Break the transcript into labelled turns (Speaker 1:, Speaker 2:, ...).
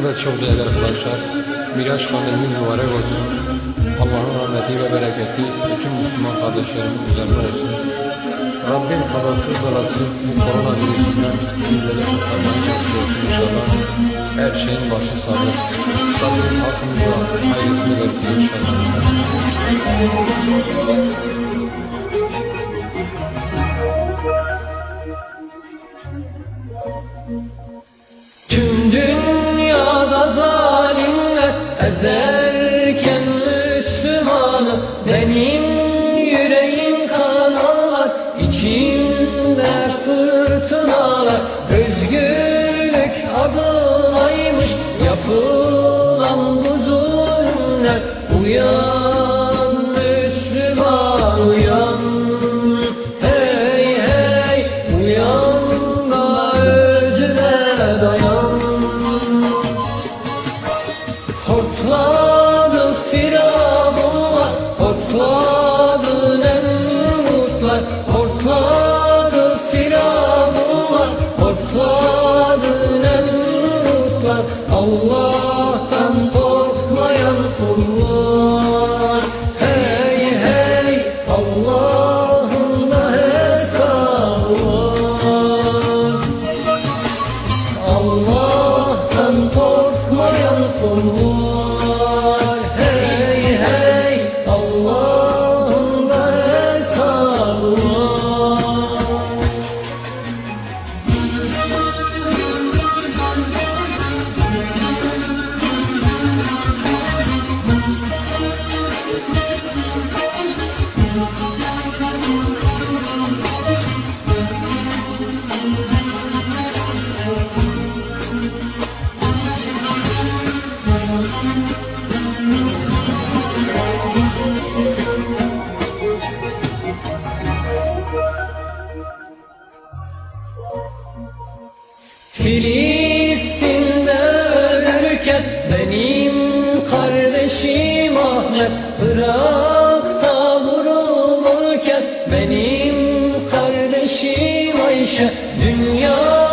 Speaker 1: Evet çok değerli arkadaşlar. Miraç kandilimiz mübarek olsun. Allah'ın rahmeti ve bereketi bütün Müslüman kardeşlerimin üzerine olsun. Rabbim kazasız belasız bu korona virüsünden bizleri kurtarmayı nasip etsin inşallah. Her şeyin başı sağlık. Rabbim hakkımıza hayırlısını versin inşallah.
Speaker 2: Ezerken Müslümanı Benim yüreğim kan ağlar, içimde fırtınalar Hortladı nemrutlar Hortladı firavunlar Hortladı nemrutlar Allah'tan korkmayan kullar Filistin'de ölürken benim kardeşim Ahmet Irak'ta vurulurken benim kardeşim Ayşe Dünya